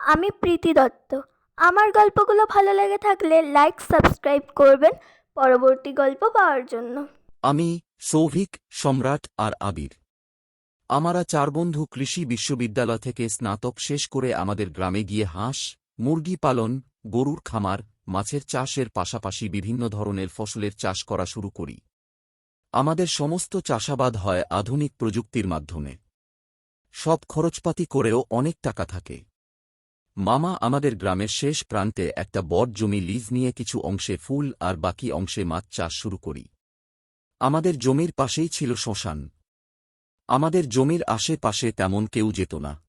আমি প্রীতি দত্ত। আমার গল্পগুলো ভালো লেগে থাকলে লাইক সাবস্ক্রাইব করবেন। পরবর্তী গল্প পাওয়ার জন্য। আমি সৌভিক, সম্রাট আর আবির। আমরা চার বন্ধু কৃষি বিশ্ববিদ্যালয় থেকে স্নাতক শেষ করে আমাদের গ্রামে গিয়ে হাঁস, মুরগি পালন, গরুর খামার, মাছের চাষের পাশাপাশি বিভিন্ন ধরনের ফসলের চাষ করা শুরু করি। আমাদের সমস্ত চাষাবাদ হয় আধুনিক প্রযুক্তির মাধ্যমে। সব খরচপাতি করেও অনেক টাকা থাকে। মামা আমাদের গ্রামের শেষ প্রান্তে একটা বট জমি লিজ নিয়ে কিছু অংশে ফুল আর বাকি অংশে মাছ চাষ শুরু করি। আমাদের জমির পাশেই ছিল শ্মশান। আমাদের জমির আশেপাশে তেমন কেউ যেত না।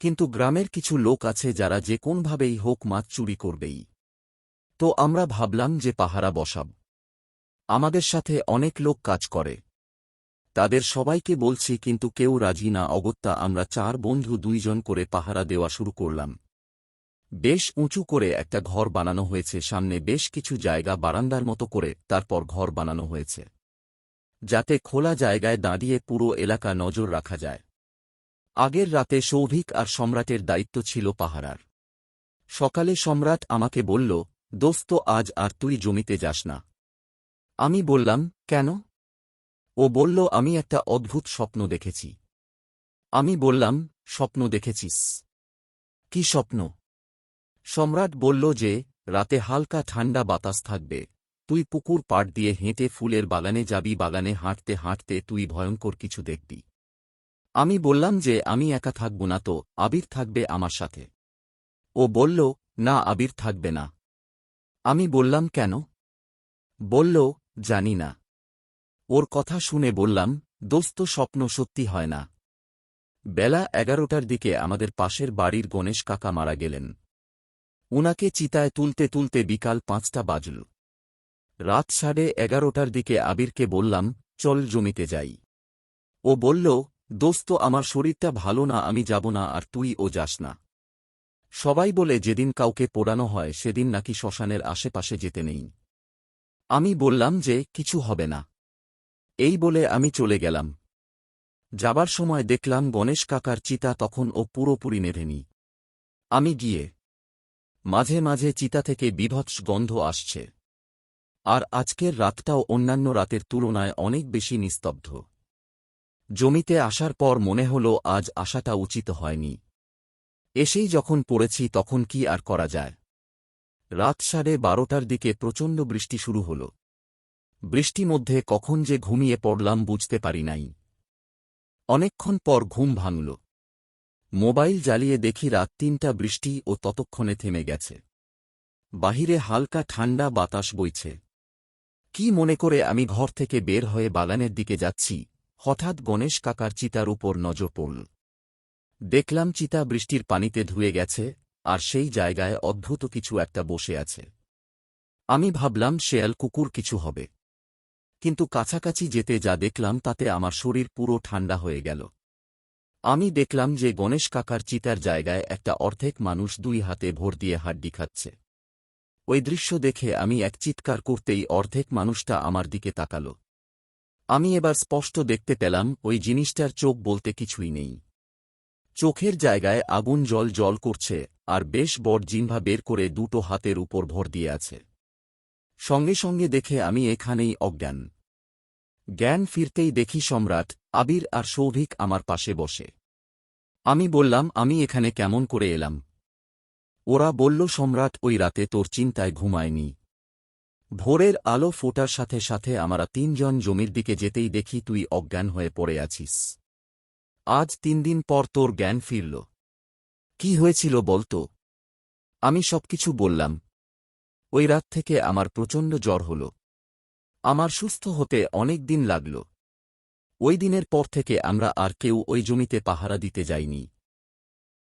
কিন্তু গ্রামের কিছু লোক আছে যারা যে কোনভাবেই হোক মাছ চুরি করবেই। তো আমরা ভাবলাম যে পাহারা বসাব। আমাদের সাথে অনেক লোক কাজ করে। তাদের সবাইকে বলছি, কিন্তু কেউ রাজি না, অগত্যা আমরা চার বন্ধু দুইজন করে পাহারা দেওয়া শুরু করলাম। বেশ উঁচু করে একটা ঘর বানানো হয়েছে, সামনে বেশ কিছু জায়গা বারান্দার মতো করে তারপর ঘর বানানো হয়েছে। যাতে খোলা জায়গায় দাঁড়িয়ে পুরো এলাকা নজর রাখা যায়। আগের রাতে সৌভিক আর সম্রাটের দায়িত্ব ছিল পাহারার। সকালে সম্রাট আমাকে বলল, দোস্ত, আজ আর তুই জমিতে যাস না। আমি বললাম, কেন? ও বলল, আমি একটা অদ্ভুত স্বপ্ন দেখেছি। আমি বললাম, স্বপ্ন দেখেছিস? কি স্বপ্ন? সম্রাট বলল যে, রাতে হালকা ঠান্ডা বাতাস থাকবে। তুই পুকুর পাট দিয়ে হেঁটে ফুলের বাগানে যাবি, বাগানে হাঁটতে হাঁটতে তুই ভয়ঙ্কর কিছু দেখবি। আমি বললাম যে, আমি একা থাকব না তো, আবির থাকবে আমার সাথে। ও বলল, না, আবির থাকবে না। আমি বললাম, কেন? বলল, জানি না। ওর কথা শুনে বললাম, দোস্ত, স্বপ্ন সত্যি হয় না। বেলা এগারোটার দিকে আমাদের পাশের বাড়ির গণেশ কাকা মারা গেলেন। উনাকে চিতায় তুলতে তুলতে বিকাল পাঁচটা বাজল। রাত সাড়ে এগারোটার দিকে আবিরকে বললাম, চল জমিতে যাই। ও বলল, দোস্ত, আমার শরীরটা ভালো না, আমি যাব না, আর তুই ও যাস না। সবাই বলে, যেদিন কাউকে পোড়ানো হয়, সেদিন নাকি শ্মশানের আশেপাশে যেতে নেই। আমি বললাম যে, কিছু হবে না। এই বলে আমি চলে গেলাম। যাবার সময় দেখলাম গণেশ কাকার চিতা তখন ও পুরোপুরি নেভেনি। আমি গিয়ে মাঝে মাঝে চিতা থেকে বিভৎস গন্ধ আসছে। আর আজকের রাতটাও অন্যান্য রাতের তুলনায় অনেক বেশি নিস্তব্ধ। জমিতে আসার পর মনে হল আজ আসাটা উচিত হয়নি। এসেই যখন পড়েছি তখন কি আর করা যায়। রাত সাড়ে বারোটার দিকে প্রচণ্ড বৃষ্টি শুরু হল। বৃষ্টি মধ্যে কখন যে ঘুমিয়ে পড়লাম বুঝতে পারি নাই। অনেকক্ষণ পর ঘুম ভাঙল। মোবাইল জ্বালিয়ে দেখি রাত তিনটা বৃষ্টি ও ততক্ষণে থেমে গেছে। বাহিরে হালকা ঠান্ডা বাতাস বইছে। কি মনে করে আমি ঘর থেকে বের হয়ে বাগানের দিকে যাচ্ছি? হঠাৎ গণেশ কাকার চিতার উপর নজর পড়ল। দেখলাম চিতা বৃষ্টির পানিতে ধুয়ে গেছে, আর সেই জায়গায় অদ্ভুত কিছু একটা বসে আছে। আমি ভাবলাম, শেয়াল কুকুর কিছু হবে। কিন্তু কাছাকাছি যেতে যা দেখলাম, তাতে আমার শরীর পুরো ঠান্ডা হয়ে গেল। আমি দেখলাম যে গণেশ কাকার চিতার জায়গায় একটা অর্ধেক মানুষ দুই হাতে ভর দিয়ে হাড্ডি খাচ্ছে। ওই দৃশ্য দেখে আমি এক চিৎকার করতেই অর্ধেক মানুষটা আমার দিকে তাকাল। আমি এবার স্পষ্ট দেখতে পেলাম ওই জিনিসটার চোখ বলতে কিছুই নেই। চোখের জায়গায় আগুন জল জল করছে আর বেশ বড় জিহ্বা বের করে দুটো হাতের উপর ভর দিয়ে আছে। সঙ্গে সঙ্গে দেখে আমি এখানেই অজ্ঞান। জ্ঞান ফিরতেই দেখি সম্রাট, আবির আর সৌভিক আমার পাশে বসে। আমি বললাম, আমি এখানে কেমন করে এলাম? ওরা বলল, সম্রাট, ওই রাতে তোর চিন্তায় ঘুমায়নি। ভোরের আলো ফোটার সাথে সাথে আমরা তিনজন জমির দিকে যেতেই দেখি তুই অজ্ঞান হয়ে পড়ে আছিস। আজ তিন দিন পর তোর জ্ঞান ফিরল। কি হয়েছিল বলতো? আমি সবকিছু বললাম। ওই রাত থেকে আমার প্রচণ্ড জ্বর হল। আমার সুস্থ হতে অনেক দিন লাগল। ওই দিনের পর থেকে আমরা আর কেউ ওই জমিতে পাহারা দিতে যাইনি।